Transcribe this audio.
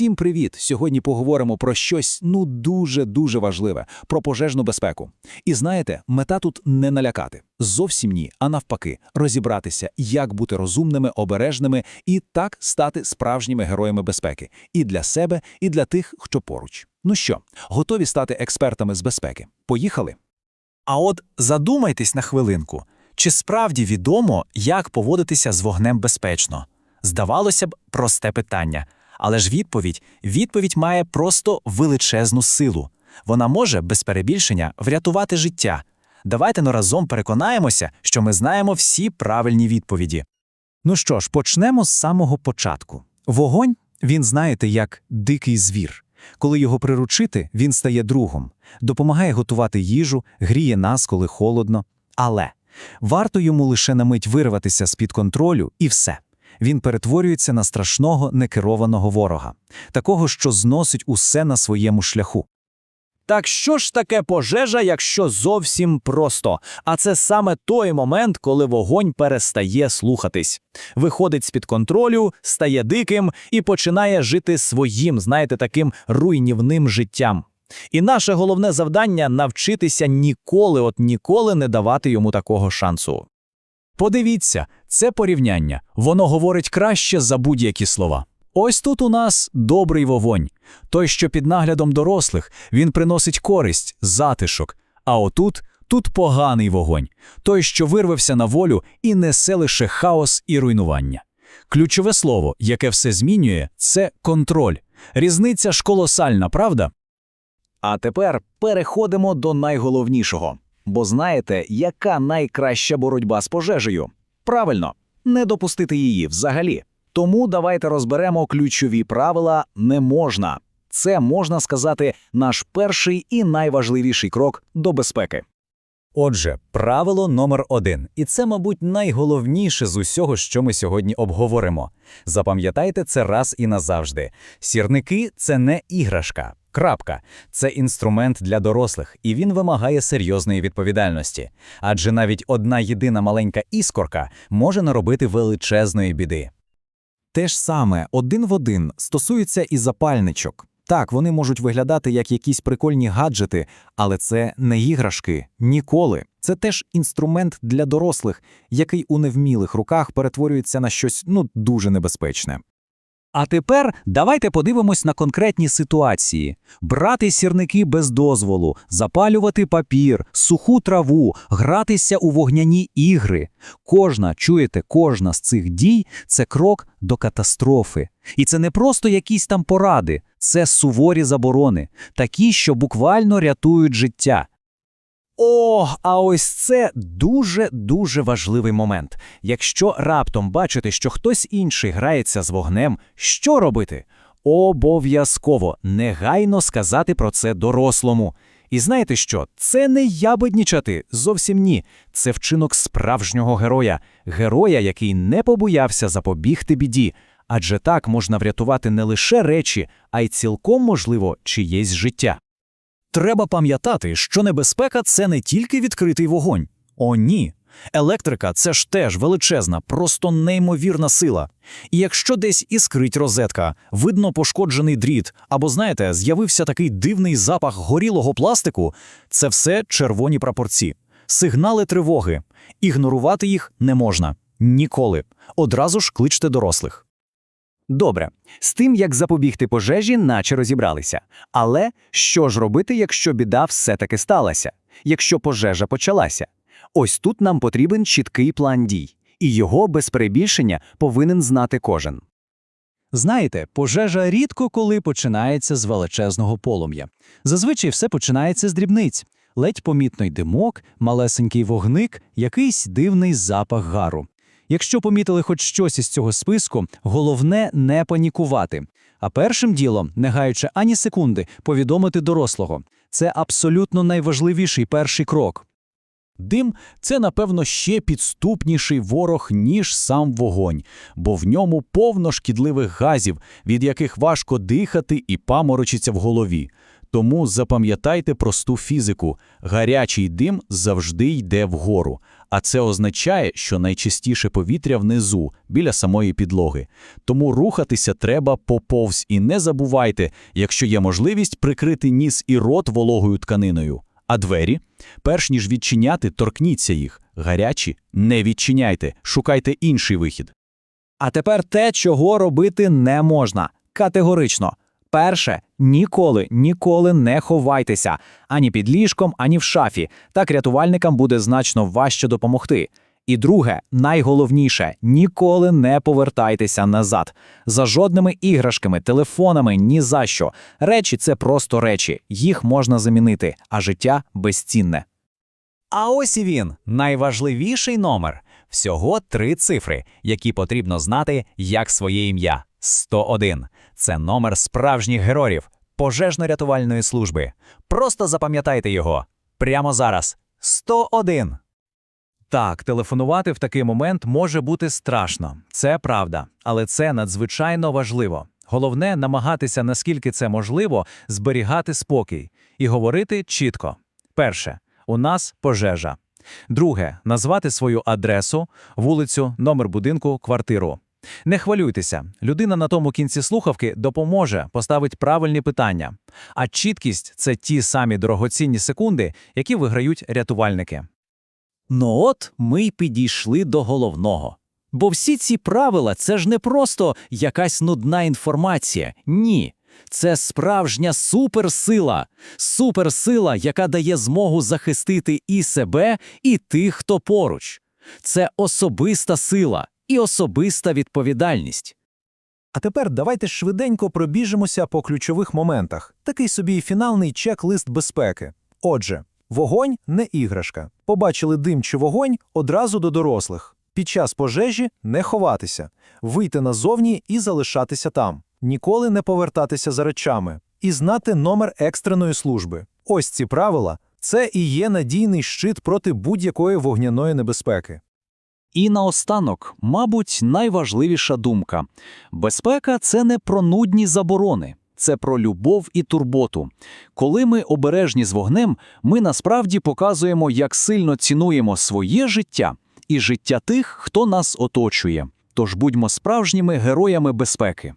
Всім привіт! Сьогодні поговоримо про щось ну дуже-дуже важливе про пожежну безпеку. І знаєте, мета тут не налякати. Зовсім ні, а навпаки, розібратися, як бути розумними, обережними і так стати справжніми героями безпеки і для себе, і для тих, хто поруч. Ну що, готові стати експертами з безпеки? Поїхали? А от задумайтесь на хвилинку, чи справді відомо, як поводитися з вогнем безпечно? Здавалося б, просте питання. Але ж відповідь відповідь має просто величезну силу. Вона може, без перебільшення, врятувати життя. Давайте но разом переконаємося, що ми знаємо всі правильні відповіді. Ну що ж, почнемо з самого початку. Вогонь, він знаєте, як дикий звір. Коли його приручити, він стає другом, допомагає готувати їжу, гріє нас, коли холодно. Але варто йому лише на мить вирватися з-під контролю, і все. Він перетворюється на страшного некерованого ворога, такого, що зносить усе на своєму шляху. Так що ж таке пожежа, якщо зовсім просто? А це саме той момент, коли вогонь перестає слухатись, виходить з-під контролю, стає диким і починає жити своїм, знаєте, таким руйнівним життям. І наше головне завдання навчитися ніколи, от ніколи не давати йому такого шансу. Подивіться, це порівняння. Воно говорить краще за будь-які слова. Ось тут у нас добрий вогонь. Той, що під наглядом дорослих, він приносить користь, затишок. А отут тут поганий вогонь, той, що вирвався на волю і несе лише хаос і руйнування. Ключове слово, яке все змінює, це контроль. Різниця ж колосальна, правда? А тепер переходимо до найголовнішого. Бо знаєте, яка найкраща боротьба з пожежею? Правильно, не допустити її взагалі. Тому давайте розберемо ключові правила не можна. Це можна сказати наш перший і найважливіший крок до безпеки. Отже, правило номер один, і це, мабуть, найголовніше з усього, що ми сьогодні обговоримо. Запам'ятайте це раз і назавжди. Сірники це не іграшка. Крапка. Це інструмент для дорослих, і він вимагає серйозної відповідальності. Адже навіть одна єдина маленька іскорка може наробити величезної біди. Те ж саме один в один стосується і запальничок. Так, вони можуть виглядати як якісь прикольні гаджети, але це не іграшки ніколи. Це теж інструмент для дорослих, який у невмілих руках перетворюється на щось ну дуже небезпечне. А тепер давайте подивимось на конкретні ситуації: брати сірники без дозволу, запалювати папір, суху траву, гратися у вогняні ігри. Кожна, чуєте, кожна з цих дій це крок до катастрофи. І це не просто якісь там поради, це суворі заборони, такі, що буквально рятують життя. О, а ось це дуже-дуже важливий момент. Якщо раптом бачите, що хтось інший грається з вогнем, що робити? Обов'язково негайно сказати про це дорослому. І знаєте що? Це не ябеднічати, зовсім ні. Це вчинок справжнього героя, героя, який не побоявся запобігти біді. Адже так можна врятувати не лише речі, а й цілком можливо чиєсь життя. Треба пам'ятати, що небезпека це не тільки відкритий вогонь. О, ні. Електрика це ж теж величезна, просто неймовірна сила. І якщо десь іскрить розетка, видно пошкоджений дріт, або, знаєте, з'явився такий дивний запах горілого пластику, це все червоні прапорці, сигнали тривоги. Ігнорувати їх не можна ніколи. Одразу ж кличте дорослих. Добре, з тим, як запобігти пожежі, наче розібралися. Але що ж робити, якщо біда все-таки сталася, якщо пожежа почалася? Ось тут нам потрібен чіткий план дій, і його без перебільшення повинен знати кожен. Знаєте, пожежа рідко коли починається з величезного полум'я. Зазвичай все починається з дрібниць. Ледь помітний димок, малесенький вогник, якийсь дивний запах гару. Якщо помітили хоч щось із цього списку, головне не панікувати. А першим ділом, не гаючи ані секунди, повідомити дорослого. Це абсолютно найважливіший перший крок. Дим це, напевно, ще підступніший ворог, ніж сам вогонь, бо в ньому повно шкідливих газів, від яких важко дихати і паморочиться в голові. Тому запам'ятайте просту фізику: гарячий дим завжди йде вгору, А це означає, що найчистіше повітря внизу, біля самої підлоги. Тому рухатися треба поповз і не забувайте, якщо є можливість, прикрити ніс і рот вологою тканиною. А двері? Перш ніж відчиняти, торкніться їх. Гарячі не відчиняйте, шукайте інший вихід. А тепер те, чого робити не можна. Категорично. Перше, ніколи, ніколи не ховайтеся ані під ліжком, ані в шафі. Так рятувальникам буде значно важче допомогти. І друге, найголовніше, ніколи не повертайтеся назад. За жодними іграшками, телефонами, ні за що. Речі це просто речі, їх можна замінити, а життя безцінне. А ось і він, найважливіший номер. Всього три цифри, які потрібно знати як своє ім'я. 101. Це номер справжніх героїв пожежно-рятувальної служби. Просто запам'ятайте його. Прямо зараз. 101. Так, телефонувати в такий момент може бути страшно, це правда, але це надзвичайно важливо. Головне намагатися, наскільки це можливо, зберігати спокій і говорити чітко. Перше, у нас пожежа. Друге, назвати свою адресу, вулицю, номер будинку, квартиру. Не хвилюйтеся, людина на тому кінці слухавки допоможе, поставить правильні питання. А чіткість це ті самі дорогоцінні секунди, які виграють рятувальники. Ну от ми й підійшли до головного. Бо всі ці правила це ж не просто якась нудна інформація. Ні. Це справжня суперсила, суперсила, яка дає змогу захистити і себе, і тих, хто поруч. Це особиста сила і особиста відповідальність. А тепер давайте швиденько пробіжимося по ключових моментах. Такий собі фінальний чек-лист безпеки. Отже, вогонь не іграшка. Побачили дим чи вогонь одразу до дорослих. Під час пожежі не ховатися, вийти назовні і залишатися там, ніколи не повертатися за речами і знати номер екстреної служби. Ось ці правила це і є надійний щит проти будь-якої вогняної небезпеки. І наостанок, мабуть, найважливіша думка: безпека це не про нудні заборони, це про любов і турботу. Коли ми обережні з вогнем, ми насправді показуємо, як сильно цінуємо своє життя і життя тих, хто нас оточує. Тож будьмо справжніми героями безпеки.